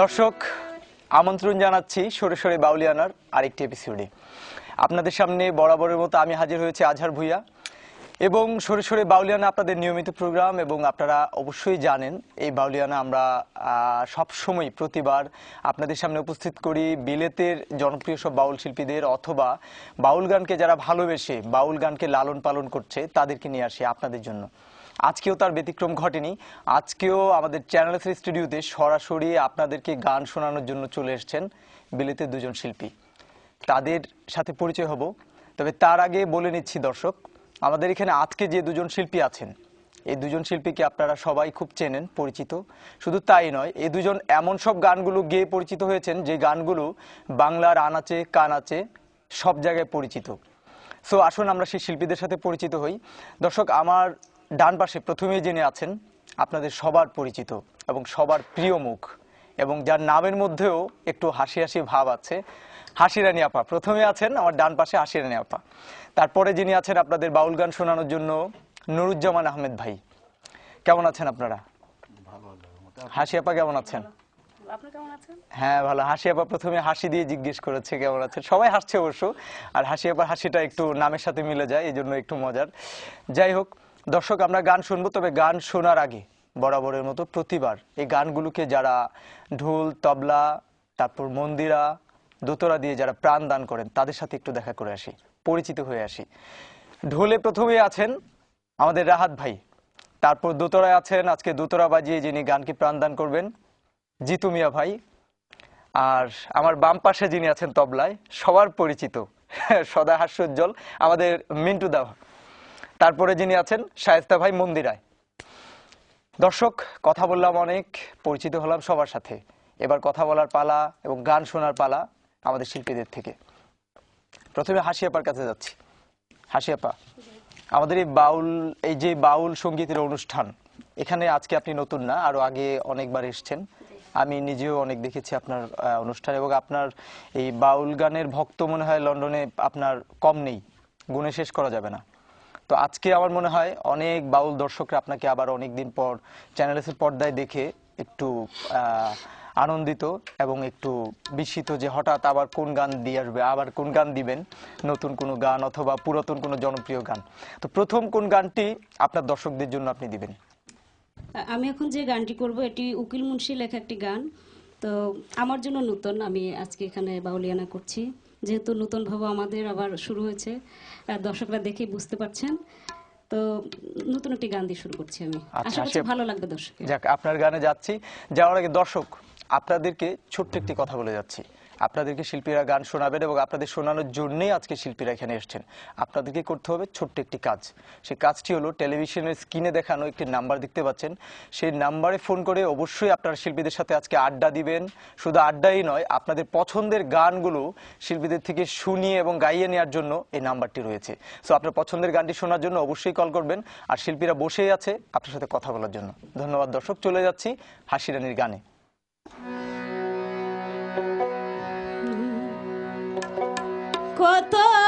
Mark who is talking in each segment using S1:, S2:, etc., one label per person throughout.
S1: দর্শক, আমন্ত্রণ জানাচ্ছি সরে বাউলিয়ানার আরেকটি এপিসোডে আপনাদের সামনে বরাবরের মতো আমি হাজির হয়েছি আজহার ভুইয়া। এবং সরে সরে বাউলিয়ানা আপনাদের নিয়মিত প্রোগ্রাম এবং আপনারা অবশ্যই জানেন, এই বাউলিয়ানা আমরা সব সময় প্রতিবার আপনাদের সামনে উপস্থিত করি বিলেতের জনপ্রিয় সব বাউল শিল্পীদের অথবা বাউল গানকে যারা ভালোবেসে বাউল গানকে লালন পালন করছে, তাদেরকে নিয়ে আসি আপনাদের জন্য। আজকেও তার ব্যতিক্রম ঘটেনি। আজকেও আমাদের চ্যানেল থ্রি স্টুডিওতে সরাসরি আপনাদেরকে গান শোনানোর জন্য চলে এসেছেন বিলেতের দুজন শিল্পী। তাদের সাথে পরিচয় হব, তবে তার আগে বলে নিচ্ছি দর্শক, আমাদের এখানে আজকে যে দুজন শিল্পী আছেন, এই দুজন শিল্পীকে আপনারা সবাই খুব চেনেন, পরিচিত। শুধু তাই নয় এই দুজন এমন সব গানগুলো গেয়ে পরিচিত হয়েছেন যে গানগুলো বাংলার আনাচে, কানাচে সব জায়গায় পরিচিত। সো আসুন আমরা সেই শিল্পীদের সাথে পরিচিত হই। দর্শক, আমার ডান পাশে প্রথমেই যিনি আছেন আপনাদের সবার পরিচিত এবং সবার প্রিয় মুখ এবং যার নামের মধ্যেও একটু হাসি হাসি ভাব আছে। হাসিরানি আপা প্রথমে আছেন আমার ডান পাশে হাসিরানি আপা। তারপরে যিনি আছেন আপনাদের বাউল গান শোনানোর জন্য নুরুজ্জামান আহমেদ ভাই। কেমন আছেন আপনারা? হাসি আপা কেমন আছেন?
S2: কেমন আছেন?
S1: হ্যাঁ ভালো। হাসি আপা প্রথমে হাসি দিয়ে জিজ্ঞেস করেছে কেমন আছেন? সবাই হাসছে অবশ্য। আর হাসি আপার হাসিটা একটু নামের সাথে মিলে যায় এই জন্য একটু মজার। যাই হোক দর্শক, আমরা গান শুনব, তবে গান শোনার আগে বরাবরের মতো প্রতিবার এই গানগুলোকে যারা ঢোল, তবলা, তারপর মন্দিরা দোতরা দিয়ে যারা প্রাণ দান করেন, তাদের সাথে একটু দেখা করে আসি, পরিচিত হয়ে আসি। ঢোলে প্রথমে আছেন আমাদের রাহাত ভাই। তারপর দোতরায় আছেন আজকে দোতরা বাজিয়ে যিনি গানকে প্রাণদান করবেন, জিতু মিয়া ভাই। আর আমার বাম পাশে যিনি আছেন তবলায়, সবার পরিচিত, সদা হাস্যোজ্জ্বল, আমাদের মিন্টু দা তারপরে যিনি আছেন, শায়েস্তা ভাই মন্দিরায়। দর্শক, কথা বললাম অনেক, পরিচিত হলাম সবার সাথে। এবার কথা বলার পালা এবং গান শোনার পালা আমাদের শিল্পীদের থেকে। প্রথমে হাসিয়াপার কাছে যাচ্ছি। হাসিয়াপা আমাদের এই বাউল, এই যে বাউল সঙ্গীতের অনুষ্ঠান, এখানে আজকে আপনি নতুন না, আরও আগে অনেকবার এসছেন। আমি নিজেও অনেক দেখেছি আপনার অনুষ্ঠান এবং আপনার এই বাউল গানের ভক্ত মনে হয় লন্ডনে আপনার কম নেই। গুণে শেষ করা যাবে না। তো আজকে আমার মনে হয় অনেক বাউল দর্শকরা আপনাকে আবার অনেক দিন পর চ্যানেলের পর্দায় দেখে একটু আনন্দিত এবং একটু বিস্মিত যে হঠাৎ আবার কোন গান দিয়ে আসবে, আবার কোন গান দিবেন, নতুন কোনো গান অথবা পুরাতন কোনো জনপ্রিয় গান। তো প্রথম কোন গানটি আপনার দর্শকদের জন্য আপনি দিবেন?
S2: আমি এখন যে গানটি করব, এটি উকিল মুন্সি লেখা একটি গান। তো আমার জন্য নতুন, আমি আজকে এখানে বাউলিয়ানা করছি। যেহেতু নতুন ভাবে আমাদের আবার শুরু হয়েছে আর দর্শকরা দেখেই বুঝতে পারছেন। তো নতুন একটি গান দিয়ে শুরু করছি আমি।
S1: আচ্ছা,
S2: আশা করছি ভালো লাগবে দর্শক
S1: যাক আপনার গানে যাচ্ছি। যাওয়ার আগে দর্শক আপনাদেরকে ছোট্ট একটি কথা বলে যাচ্ছি। আপনাদেরকে শিল্পীরা গান শোনাবেন এবং আপনাদের শোনানোর জন্যই আজকে শিল্পীরা এখানে এসেছেন। আপনাদেরকে করতে হবে ছোট্ট একটি কাজ। সেই কাজটি হলো টেলিভিশনের স্ক্রিনে দেখানো একটি নাম্বার দেখতে পাচ্ছেন। সেই নাম্বারে ফোন করে অবশ্যই আপনারা শিল্পীদের সাথে আজকে আড্ডা দিবেন। শুধু আড্ডাই নয়, আপনাদের পছন্দের গানগুলো শিল্পীদের থেকে শুনিয়ে এবং গাইয়ে নেওয়ার জন্য এই নাম্বারটি রয়েছে। সো আপনার পছন্দের গানটি শোনার জন্য অবশ্যই কল করবেন। আর শিল্পীরা বসেই আছে আপনার সাথে কথা বলার জন্য। ধন্যবাদ দর্শক, চলে যাচ্ছি হাসিরানির গানে।
S2: quota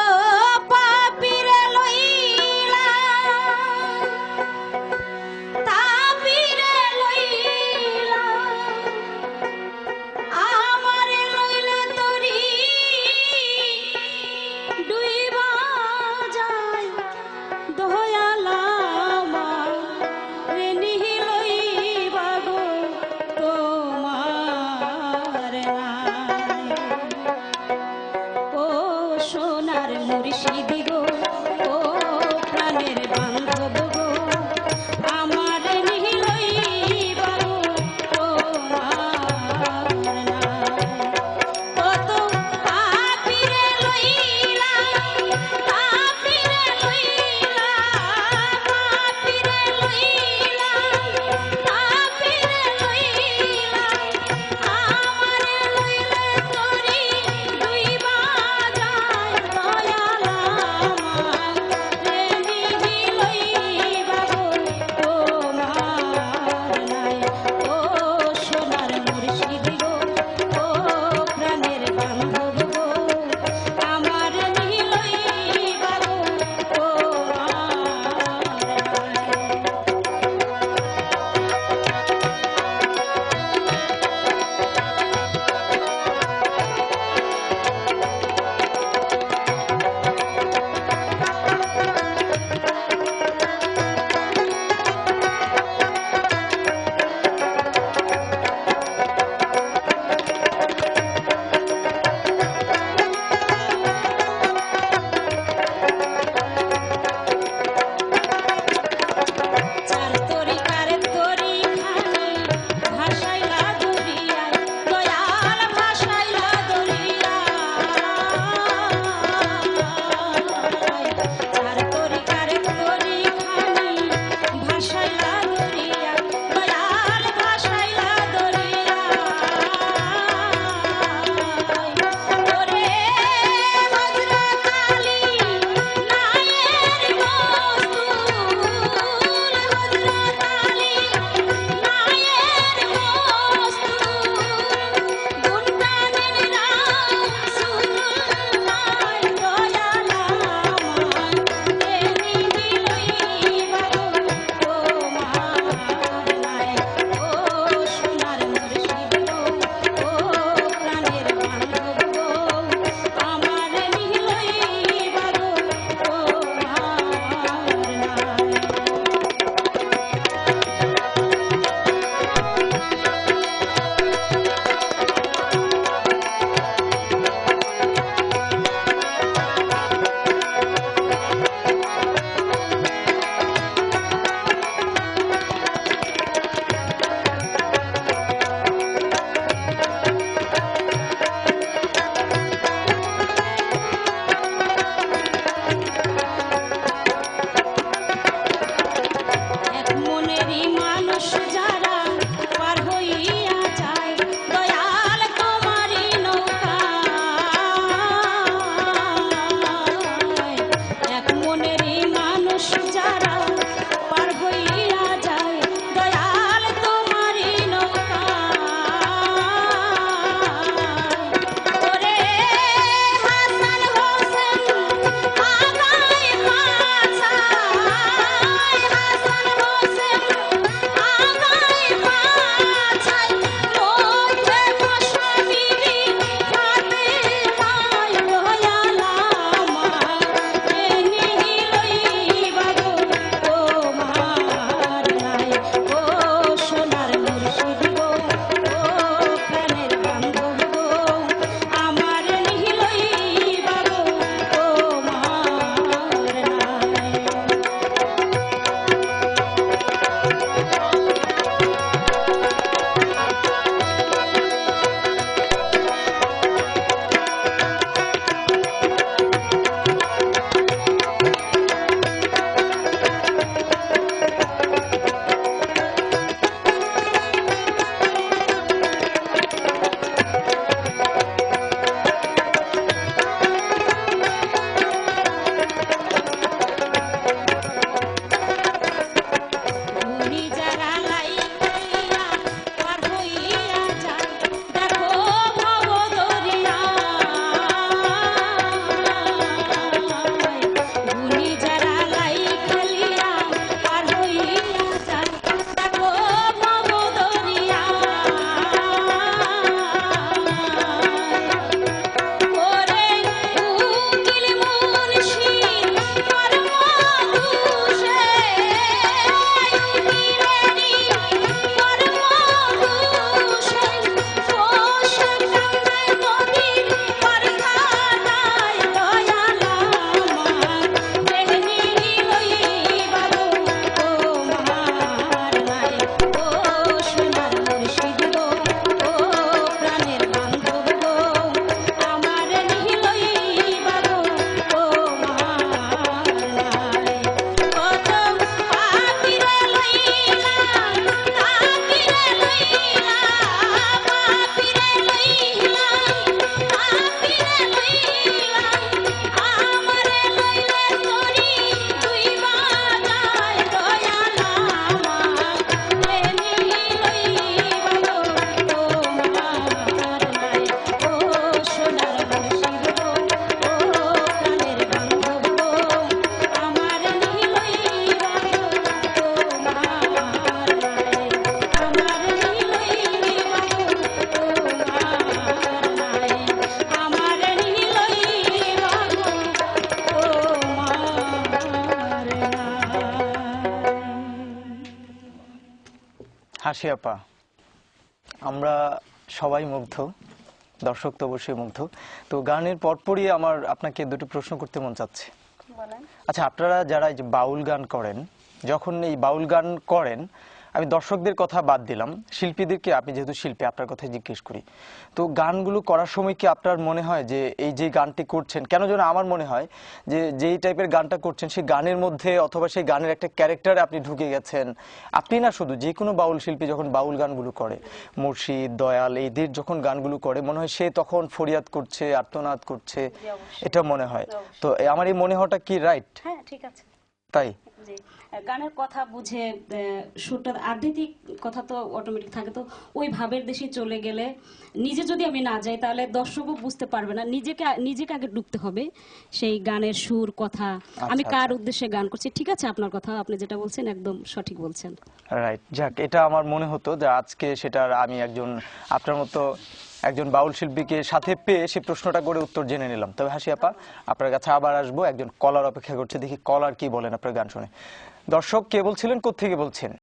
S1: হাসি আপা আমরা সবাই মুগ্ধ দর্শক তো অবশ্যই মুগ্ধ। তো গানের পরপরই আমার আপনাকে দুটো প্রশ্ন করতে মন চাচ্ছে। আচ্ছা আপনারা যারা এই যে বাউল গান করেন যখন এই বাউল গান করেন আমি দর্শকদের কথা বাদ দিলাম। শিল্পীদেরকে আপনি যেহেতু শিল্পী আপনার কথা জিজ্ঞেস করি। তো গানগুলো করার সময় কি আপনার মনে হয় যে এই যে গানটি করছেন কেন যেন আমার মনে হয় যে যেই টাইপের গানটা করছেন সেই গানের মধ্যে অথবা সেই গানের একটা ক্যারেক্টারে আপনি ঢুকে গেছেন। আপনি না শুধু যে কোনো বাউল শিল্পী যখন বাউল গানগুলো করে মুর্শিদ দয়াল এদের যখন গানগুলো করে মনে হয় সে তখন ফরিয়াদ করছে আর্তনাদ করছে এটা মনে হয়। তো আমার এই মনে হওয়াটা কি রাইট
S3: হ্যাঁ ঠিক আছে।
S1: তাই?
S2: জি। গানের কথা বুঝে আহ, সুরটা আধ্যাত্মিক কথা তো অটোমেটিক থাকে। তো ওই ভাবের দেশে চলে গেলে নিজে যদি আমি না যাই তাহলে দর্শকও বুঝতে পারবে না। নিজেকে নিজেকে আগে ডুবতে হবে সেই গানের সুর কথা। আমি কার উদ্দেশ্যে গান করছি? ঠিক আছে আপনার কথা আপনি যেটা বলছেন একদম সঠিক বলছেন।
S1: রাইট যাক এটা আমার মনে হতো যে আজকে সেটার আমি একজন আপনার মতো একজন বাউল শিল্পীকে সাথে পেয়ে সে প্রশ্নটা করে উত্তর জেনে নিলাম। তবে হাসি আপা আপনার কাছে আবার আসব। একজন কলার অপেক্ষা করছে। দেখি কলার কি বলেন আপনার গান শুনে। দর্শক কে বলছিলেন কোথেকে বলছেন?